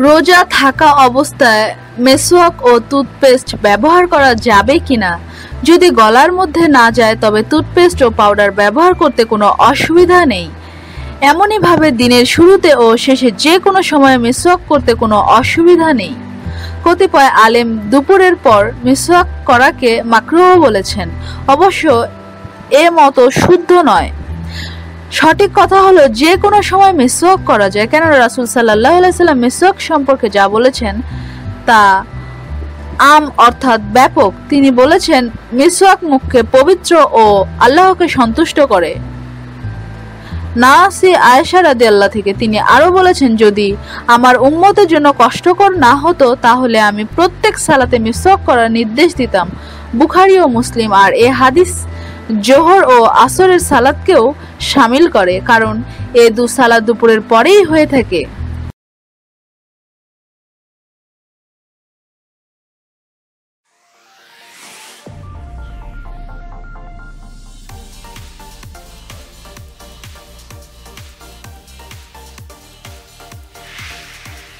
রোজা থাকা অবস্থায় মেসওয়াক ও টুথপেস্ট ব্যবহার করা যাবে কিনা? যদি গলার মধ্যে না যায়, তবে টুথপেস্ট ও পাউডার ব্যবহার করতে কোনো অসুবিধা নেই। এমনইভাবে দিনের শুরুতে ও শেষে যে কোনো সময়ে মিসওয়াক করতে কোনো অসুবিধা নেই। কতিপয় আলেম দুপুরের পর মিসওয়াক করাকে মাকরুহ বলেছেন। অবশ্য এ মতো শুদ্ধ নয়। সঠিক কথা হলো যে কোনো সময় মিসওয়াক করা যায়। কেন রাসুল সাল্লাহ সাল্লাম মিসওয়াক সম্পর্কে যা বলেছেন তা আম অর্থাৎ ব্যাপক। তিনি বলেছেন, মিসওয়াক মুখকে পবিত্র ও আল্লাহকে সন্তুষ্ট করে। নাসি আয়েশা রাদি আল্লাহ থেকে তিনি আরও বলেছেন, যদি আমার উম্মতের জন্য কষ্টকর না হতো, তাহলে আমি প্রত্যেক সালাতে মিসওয়াক করার নির্দেশ দিতাম। বুখারি ও মুসলিম, আর এ হাদিস জোহর ও আসরের সালাদকেও সামিল করে কারণ এ দু সালাদ দুপুরের পরেই হয়ে থাকে।